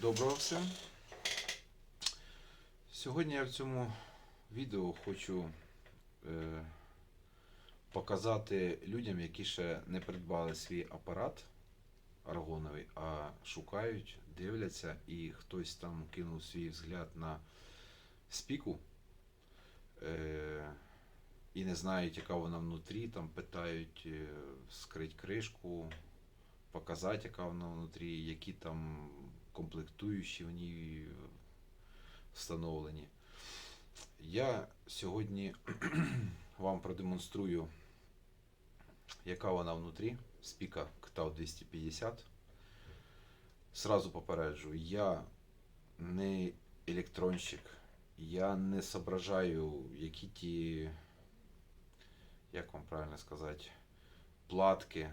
Доброго всім. Сьогодні я в цьому відео хочу е, показати людям, які ще не придбали свій апарат аргоновий, а шукають, дивляться, і хтось там кинув свій взгляд на спіку е, і не знають, яка вона внутрі, там питають е, скрить кришку, показати, яка вона внутрі, які там комплектуючі в ній е, встановлені. Я сьогодні вам продемонструю, яка вона внутрі. Спіка КТАУ 250. Сразу попереджу, я не електронщик, я не соображаю, які ті, як вам правильно сказати, платки,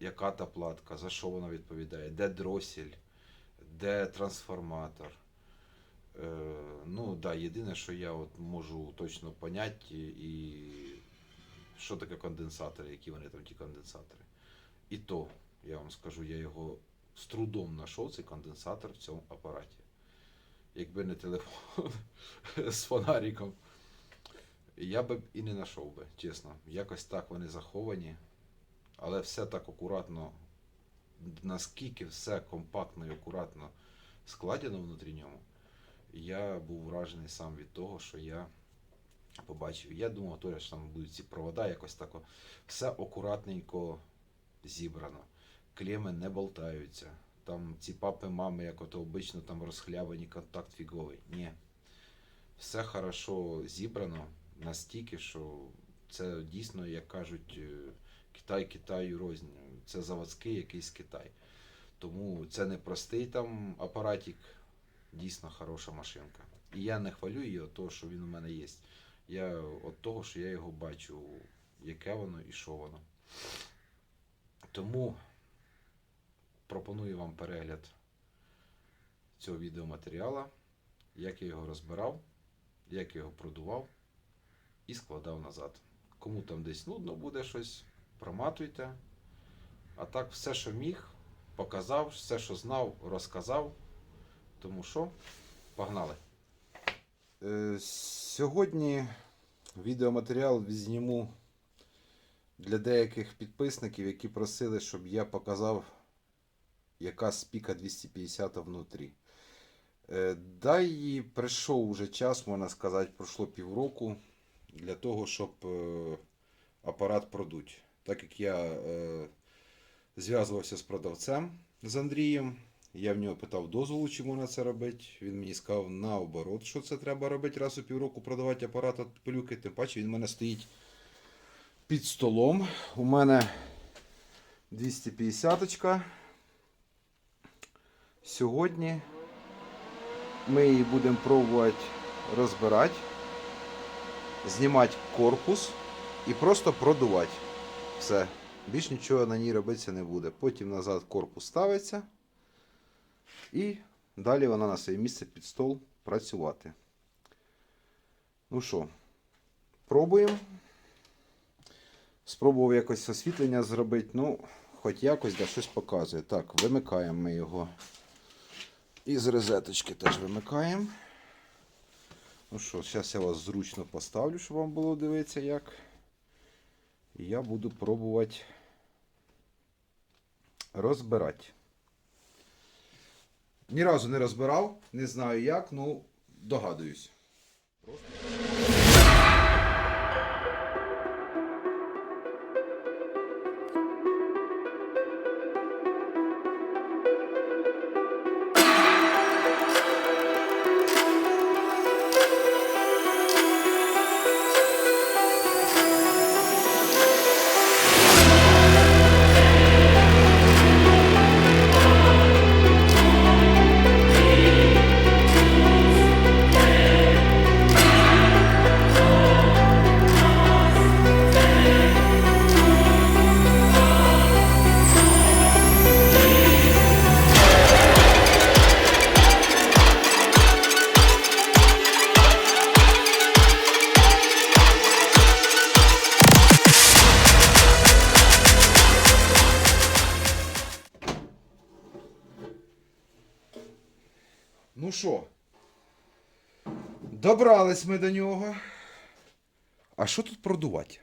яка та платка, за що вона відповідає, де дросель, де трансформатор. Е, ну, да, єдине, що я от можу точно поняти, і що таке конденсатори, які вони там ті конденсатори. І то, я вам скажу, я його з трудом знайшов, цей конденсатор в цьому апараті. Якби не телефон з фонариком, я би і не знайшов би, чесно. Якось так вони заховані, але все так акуратно, наскільки все компактно і акуратно складено внутрі ньому. Я був вражений сам від того, що я побачив. Я думав, то що там будуть ці провода якось тако. Все акуратненько зібрано. Клеми не болтаються. Там ці папи, мами, як ото обично там розхлябані, контакт фіговий. Ні. Все хорошо зібрано настільки, що це дійсно, як кажуть, е, Китай Китаю рознь. Це заводський якийсь Китай. Тому це не простий там апаратик, дійсно хороша машинка. І я не хвалю її від того, що він у мене є. Я від того, що я його бачу, яке воно і що воно. Тому пропоную вам перегляд цього відеоматеріалу, як я його розбирав, як я його продував і складав назад. Кому там десь нудно буде щось, проматуйте. А так, все, що міг, показав, все, що знав, розказав. Тому що, погнали. Е, сьогодні відеоматеріал зніму для деяких підписників, які просили, щоб я показав, яка спіка 250 внутрі. Е, да і прийшов уже час, можна сказати, пройшло півроку для того, щоб е, апарат продуть. Так як я е, зв'язувався з продавцем з Андрієм, я в нього питав дозволу, чи можна це робити. Він мені сказав наоборот, що це треба робити раз у півроку продавати апарат від пилюки. Тим паче він в мене стоїть під столом. У мене 250 -очка. Сьогодні ми її будемо пробувати розбирати, знімати корпус і просто продувати. Все. Більш нічого на ній робитися не буде. Потім назад корпус ставиться. І далі вона на своє місце під стол працювати. Ну що, пробуємо. Спробував якось освітлення зробити. Ну, хоч якось да, щось показує. Так, вимикаємо ми його. І з розеточки теж вимикаємо. Ну що, зараз я вас зручно поставлю, щоб вам було дивитися як. Я буду пробувати розбирати. Ні разу не розбирав, не знаю як, ну догадуюсь. Добрались ми до нього. А що тут продувати?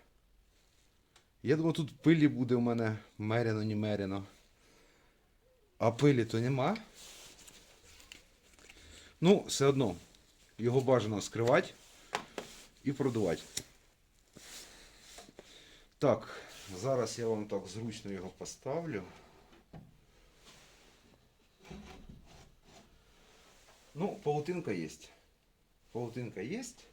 Я думаю, тут пилі буде в мене меряно, немеряно. А пилі то нема. Ну, все одно. Його бажано скривати і продувати. Так, зараз я вам так зручно його поставлю. Ну, паутинка есть. Паутинка есть.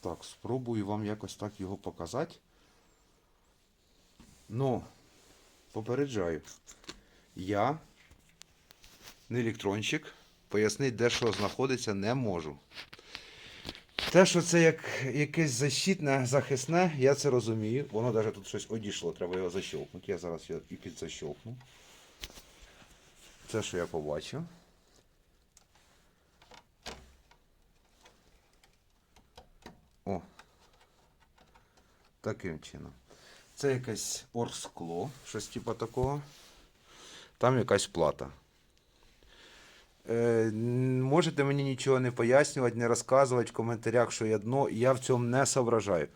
Так, спробую вам якось так його показати. Ну, попереджаю. Я не електронщик. Пояснити, де що знаходиться, не можу. Те, що це як якесь защитне, захисне, я це розумію. Воно навіть тут щось одійшло, треба його защелкнути. Я зараз його і підзащелкну. Це, що я побачив. О. Таким чином. Це якесь орскло, щось типу такого. Там якась плата. Е, можете мені нічого не пояснювати, не розказувати в коментарях, що я дно. Я в цьому не соображаю.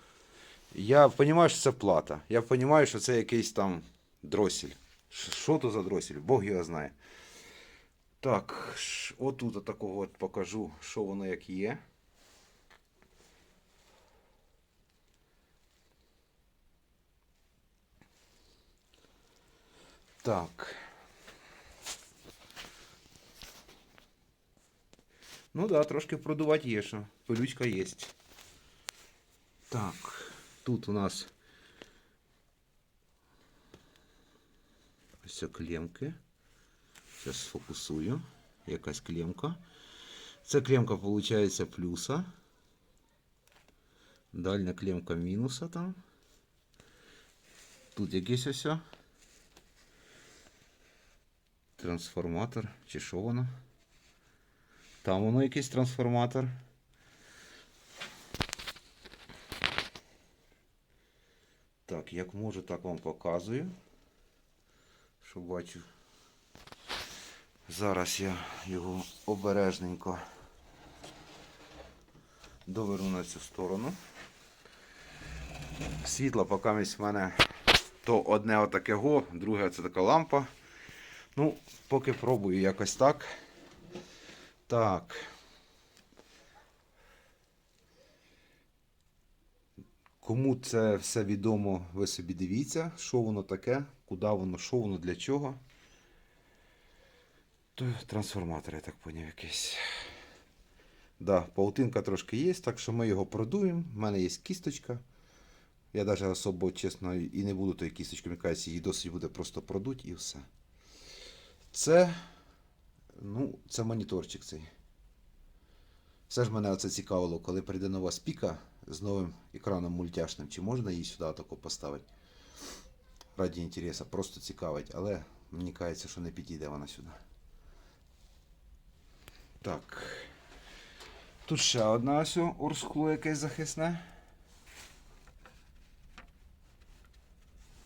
Я розумію, що це плата. Я розумію, що це якийсь там дросель. Ш- Що то за дросель? Бог його знає. Так, ш- отут такого от покажу, що воно як є. Так. Ну да, трошки продувати є, що пилючка є. Так, тут у нас ось клемки. Зараз сфокусую. Якась клемка. Це клемка, виходить, плюса. Дальня клемка мінуса там. Тут якийсь ось. Трансформатор. Чи що воно? Там воно якийсь трансформатор. Так, як можу, так вам показую. Що бачу. Зараз я його обережненько доверну на цю сторону. Світло поки в мене то одне отаке го, друге це така лампа. Ну, поки пробую якось так. Так. Кому це все відомо, ви собі дивіться, що воно таке, куди воно, що воно, для чого. То трансформатор, я так поняв, якийсь. Да, паутинка трошки є, так що ми його продуємо. У мене є кісточка. Я навіть особо, чесно, і не буду тої кісточки, мені кажеться, її досить буде просто продуть і все. Це, ну, це моніторчик цей. Все ж мене оце цікавило, коли прийде нова спіка з новим екраном мультяшним, чи можна її сюди тако поставити? Раді інтересу, просто цікавить, але мені кажеться, що не підійде вона сюди. Так. Тут ще одна ось орскло якесь захисне.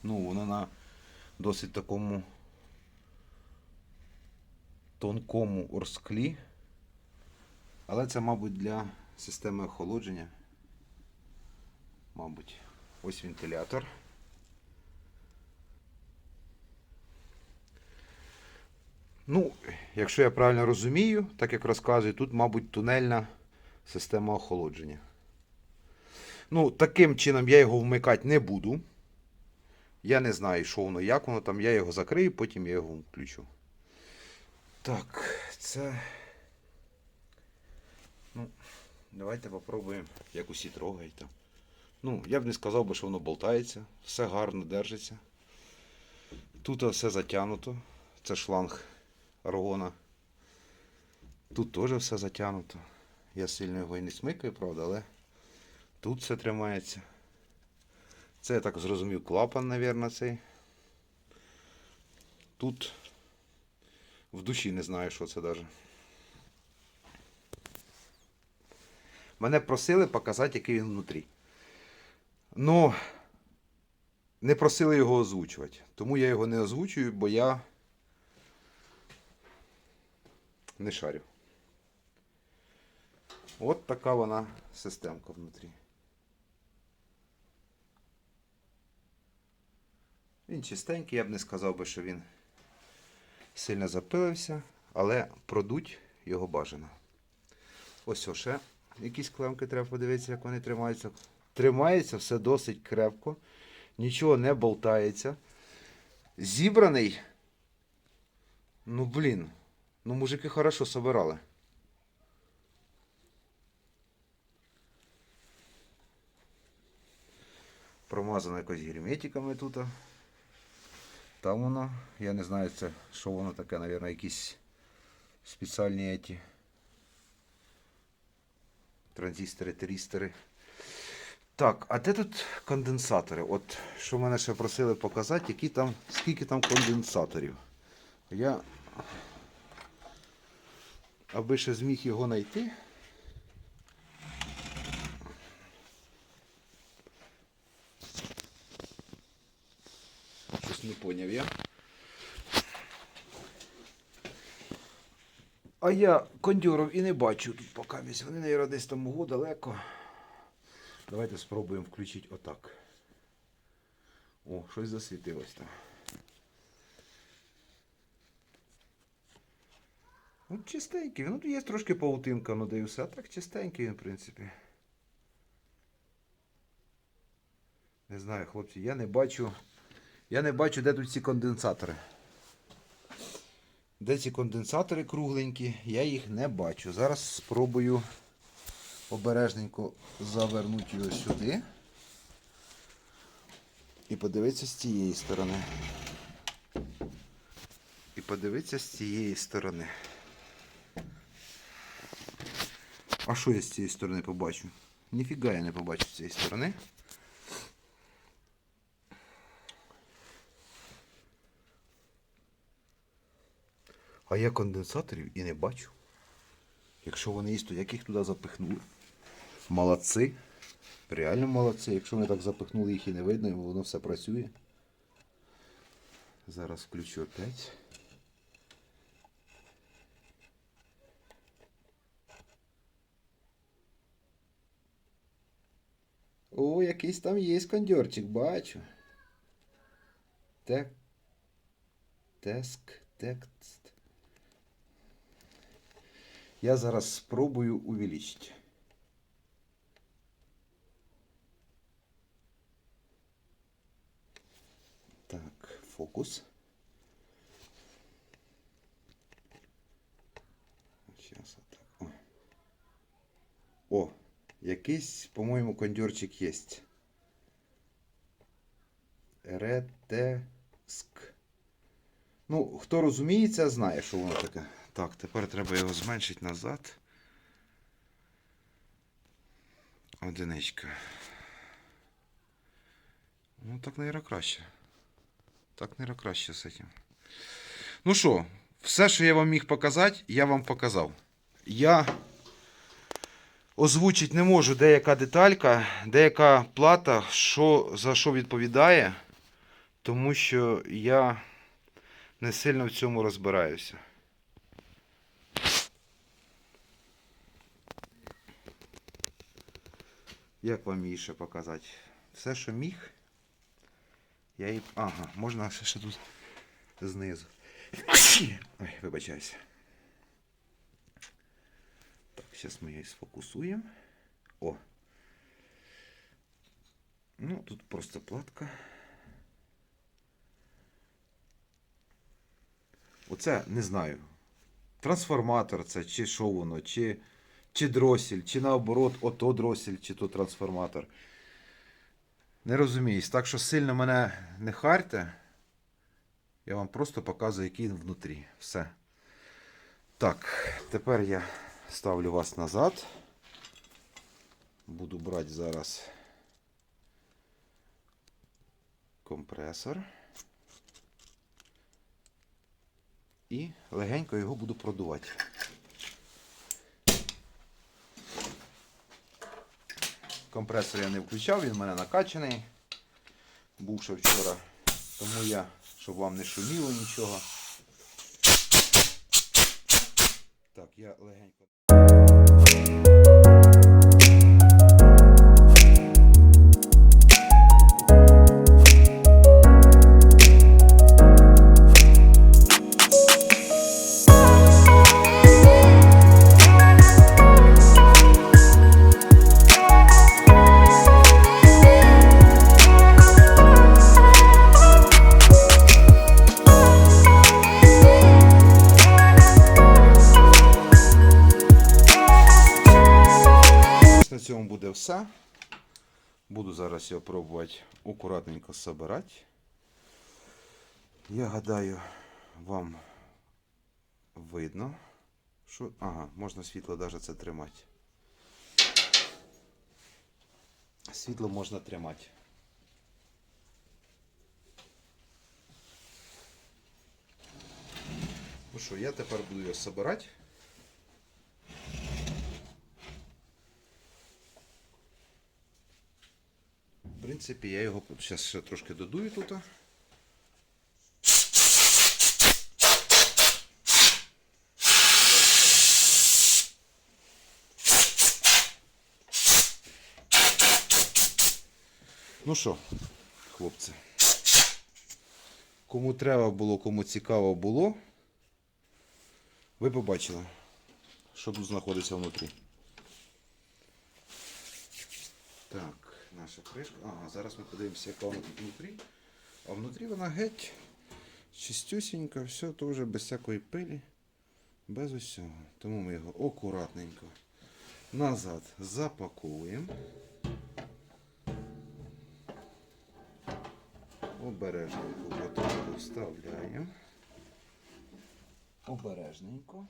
Ну, воно на досить такому тонкому орсклі. Але це, мабуть, для системи охолодження. Мабуть, ось вентилятор. Ну, якщо я правильно розумію, так як розказую, тут, мабуть, тунельна система охолодження. Ну, таким чином я його вмикати не буду. Я не знаю, що воно, як воно там. Я його закрию, потім я його включу. Так, це. Ну, давайте попробуємо, як усі трогають. Ну, я б не сказав би, що воно болтається, все гарно держиться. Тут все затягнуто. Це шланг аргона. Тут теж все затягнуто. Я сильно його і не смикаю, правда, але тут все тримається. Це я так зрозумів клапан, мабуть, цей. Тут в душі не знаю, що це навіть. Мене просили показати, який він внутрі. Ну, не просили його озвучувати. Тому я його не озвучую, бо я не шарю. От така вона системка внутрі. Він чистенький, я б не сказав би, що він сильно запилився, але продуть його бажано. Ось о, ще якісь клемки треба подивитися, як вони тримаються. Тримається все досить крепко, нічого не болтається. Зібраний. Ну блін. Ну мужики хорошо собирали. Промазано якось герметиками тут. Там воно, я не знаю, це що воно таке, мабуть, якісь спеціальні еті. Транзистори, терістори. Так, а де тут конденсатори? От що мене ще просили показати, які там, скільки там конденсаторів. Я аби ще зміг його знайти. Щось не поняв я. А я кондьорів і не бачу тут поки місць. Вони, наверное, десь там угу далеко. Давайте спробуємо включити отак. О, щось засвітилось там. Ну, чистенький. Ну, є трошки паутинка, ну все. А так чистенький він, в принципі. Не знаю, хлопці, я не бачу. Я не бачу, де тут ці конденсатори. Де ці конденсатори кругленькі, я їх не бачу. Зараз спробую обережненько завернути його сюди. І подивитися з цієї сторони. І подивитися з цієї сторони. А що я з цієї сторони побачу? Ніфіга я не побачу з цієї сторони. А я конденсаторів і не бачу. Якщо вони є, то як їх туди запихнули? Молодці. Реально молодці. Якщо вони так запихнули, їх і не видно, і воно все працює. Зараз включу опять. О, якийсь там є кондьорчик, бачу. Тек. Теск. Текст. Я зараз спробую увеличить. Так, фокус. Сейчас отак. О. О, якийсь, по-моєму, кондьорчик є. Ретеск. Ну, хто розуміється, знає, що воно таке. Так, тепер треба його зменшити назад. Одиничка. Ну, так, краще. Так, краще з цим. Ну що, все, що я вам міг показати, я вам показав. Я озвучити не можу деяка деталька, деяка плата, що, за що відповідає, тому що я не сильно в цьому розбираюся. Як вам її ще показати? Все, що міг. Я її. Ага, можна ще, тут знизу. Ой, вибачаюся. Зараз ми її сфокусуємо. О. Ну, тут просто платка. Оце не знаю. Трансформатор це, чи що воно, чи, чи дросель, чи наоборот, ото дросель, чи то трансформатор. Не розуміюсь. Так що сильно мене не харте. Я вам просто показую, який він внутрі. Все. Так, тепер я ставлю вас назад. Буду брати зараз компресор. І легенько його буду продувати. Компресор я не включав, він в мене накачаний. Був ще вчора. Тому я, щоб вам не шуміло нічого. Так, я легенько. Його пробувати акуратненько собирати. Я гадаю, вам видно, що. Ага, можна світло навіть це тримати. Світло можна тримати. Ну що, я тепер буду його собирати. Принципі, я його зараз ще трошки додую тут. Ну що, хлопці, кому треба було, кому цікаво було, ви побачили, що тут знаходиться внутрі. Так, наша кришка. Ага, зараз ми подивимося, яка вона тут внутрі. А внутрі вона геть чистюсінька, все теж без всякої пилі, без усього. Тому ми його акуратненько назад запаковуємо. Обережненько готово вставляємо. Обережненько.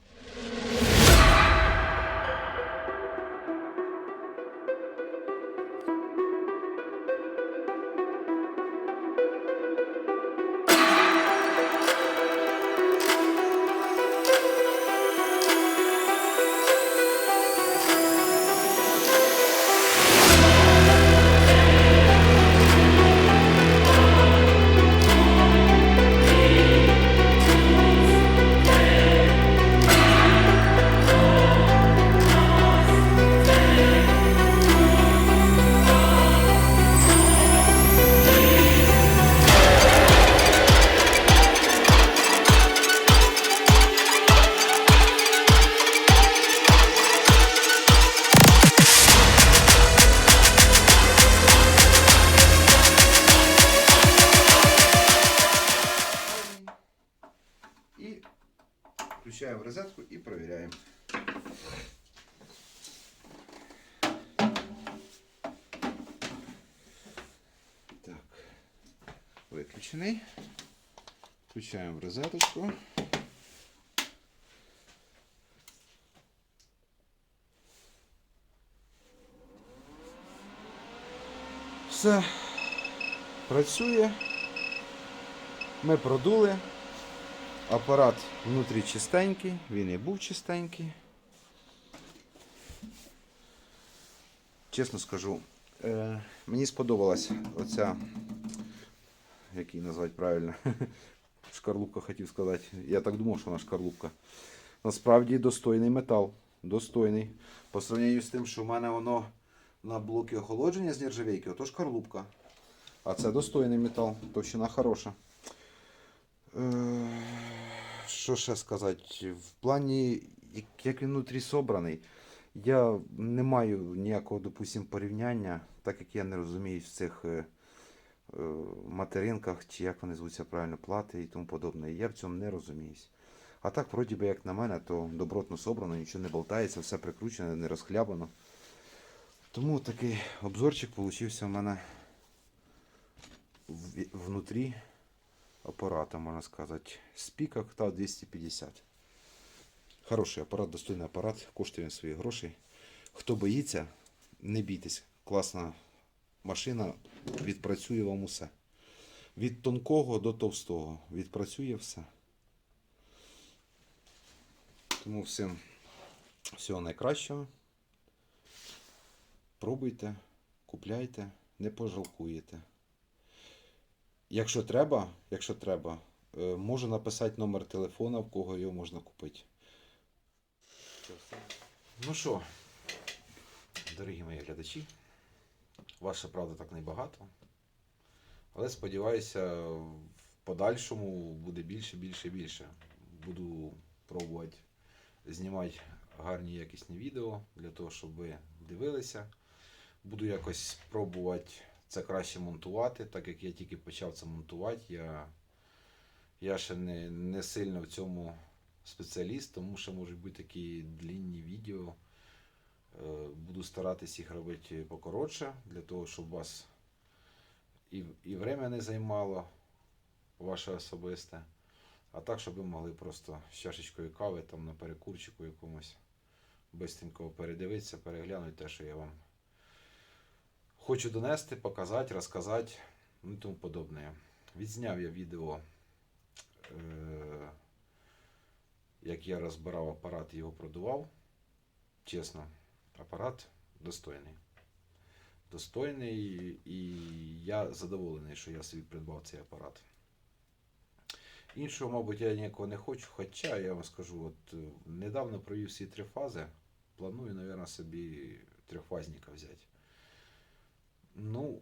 Включаємо в розеточку. Все працює. Ми продули. Апарат внутрі чистенький, він і був чистенький. Чесно скажу, е, мені сподобалась оця, як її назвати правильно, шкарлупка хотів сказати. Я так думав, що вона шкарлупка. Насправді достойний метал. Достойний. По сравненню з тим, що в мене воно на блокі охолодження з нержавейки, ото шкарлупка. А це достойний метал, товщина хороша. Е, Що ще сказати? В плані, як- він внутрі собраний, я не маю ніякого, допустим, порівняння, так як я не розумію в цих е, материнках, чи як вони звуться правильно, плати і тому подобне. Я в цьому не розуміюсь. А так, вроді би, як на мене, то добротно собрано, нічого не болтається, все прикручено, не розхлябано. Тому такий обзорчик получився в мене внутрі апарата, можна сказати. Спік Octa 250. Хороший апарат, достойний апарат, коштує він свої гроші. Хто боїться, не бійтесь. Класна машина, відпрацює вам усе. Від тонкого до товстого. Відпрацює все. Тому всім всього найкращого. Пробуйте, купляйте, не пожалкуєте. Якщо треба, якщо треба, е, можу написати номер телефона, в кого його можна купити. Ну що, дорогі мої глядачі, ваша правда так небагато. Але сподіваюся, в подальшому буде більше, більше, більше. Буду пробувати знімати гарні якісні відео для того, щоб ви дивилися. Буду якось пробувати це краще монтувати, так як я тільки почав це монтувати. Я, я ще не, не сильно в цьому спеціаліст, тому що можуть бути такі длінні відео. Е, Буду старатись їх робити покоротше, для того, щоб вас і, і время не займало ваше особисте. А так, щоб ви могли просто з чашечкою кави там на перекурчику якомусь бистренько передивитися, переглянути те, що я вам хочу донести, показати, розказати, ну і тому подобне. Відзняв я відео, е, як я розбирав апарат і його продував. Чесно, апарат достойний. Достойний, і я задоволений, що я собі придбав цей апарат. Іншого, мабуть, я ніякого не хочу, хоча я вам скажу, от е, недавно провів всі три фази. Планую, мабуть, собі трьохфазника взяти. Ну,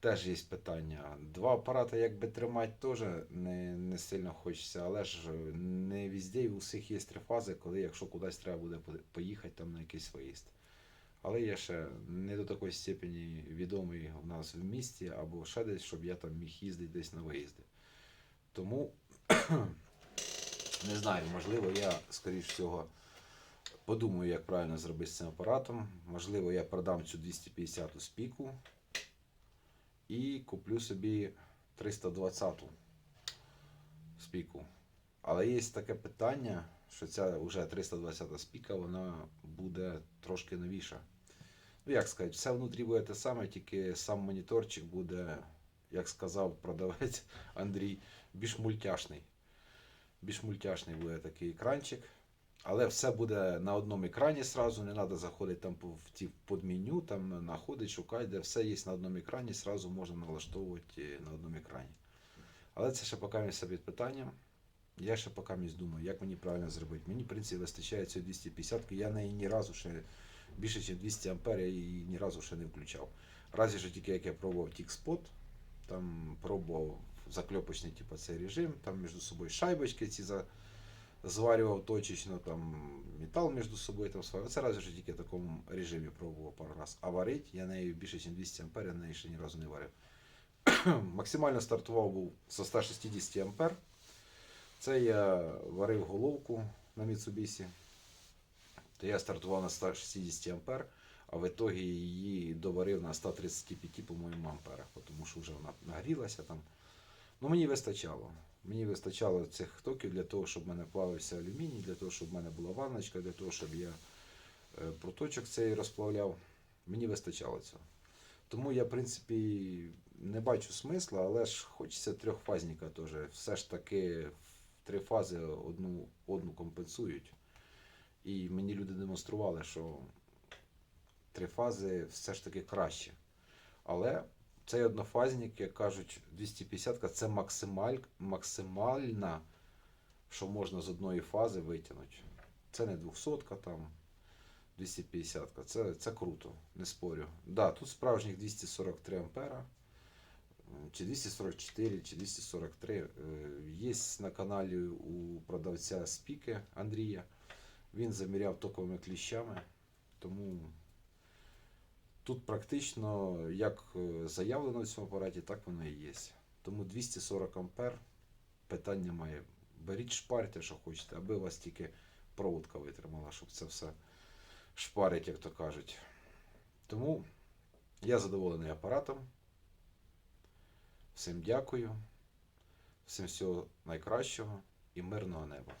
теж є питання. Два апарати якби тримати теж не, не сильно хочеться, але ж не везде і у всіх є три фази, коли якщо кудись треба буде поїхати там на якийсь виїзд. Але я ще не до такої степені відомий у нас в місті або ще десь, щоб я там міг їздити десь на виїзди. Тому не знаю, можливо, я, скоріш всього, подумаю, як правильно зробити з цим апаратом. Можливо, я продам цю 250 спіку і куплю собі 320 спіку. Але є таке питання, що ця вже 320 спіка, вона буде трошки новіша. Ну, як сказати, все внутрі буде те саме, тільки сам моніторчик буде, як сказав продавець Андрій, більш мультяшний. Більш мультяшний буде такий екранчик. Але все буде на одному екрані сразу, не треба заходити там в ті подменю, там знаходити, шукати, де все є на одному екрані, сразу можна налаштовувати е, на одному екрані. Але це ще поки місце під питанням. Я ще поки думаю, як мені правильно зробити. Мені, в принципі, вистачає цієї 250 я неї ні разу ще більше, ніж 200 ампер, я її ні разу ще не включав. Разі що тільки як я пробував TikSpot, там пробував закльопочний типу, цей режим, там між собою шайбочки ці за, зварював точечно, там метал між собою там сварював. Це разі що тільки в такому режимі пробував пару раз. А варить я нею більше, ніж 200 ампер, я неї ще ні разу не варив. Максимально стартував був со 160 ампер. Це я варив головку на Mitsubishi. То я стартував на 160 ампер, а в итоге її доварив на 135, по-моєму, амперах, тому що вже вона нагрілася там. Ну, мені вистачало. Мені вистачало цих токів для того, щоб в мене плавився алюміній, для того, щоб в мене була ванночка, для того, щоб я е, проточок цей розплавляв. Мені вистачало цього. Тому я, в принципі, не бачу смисла, але ж хочеться трьохфазника теж. Все ж таки три фази одну, одну компенсують. І мені люди демонстрували, що три фази все ж таки краще. Але цей однофазник, як кажуть, 250 це максималь, максимальна, що можна з одної фази витягнути. Це не 200 там, 250 це, це круто, не спорю. Да, тут справжніх 243 ампера, чи 244, чи 243. Е, Є на каналі у продавця спіки Андрія. Він заміряв токовими кліщами, тому тут практично як е, заявлено в цьому апараті, так воно і є. Тому 240 ампер питань немає. Беріть шпарте, що хочете, аби у вас тільки проводка витримала, щоб це все шпарить, як то кажуть. Тому я задоволений апаратом. Всім дякую, всім всього найкращого і мирного неба.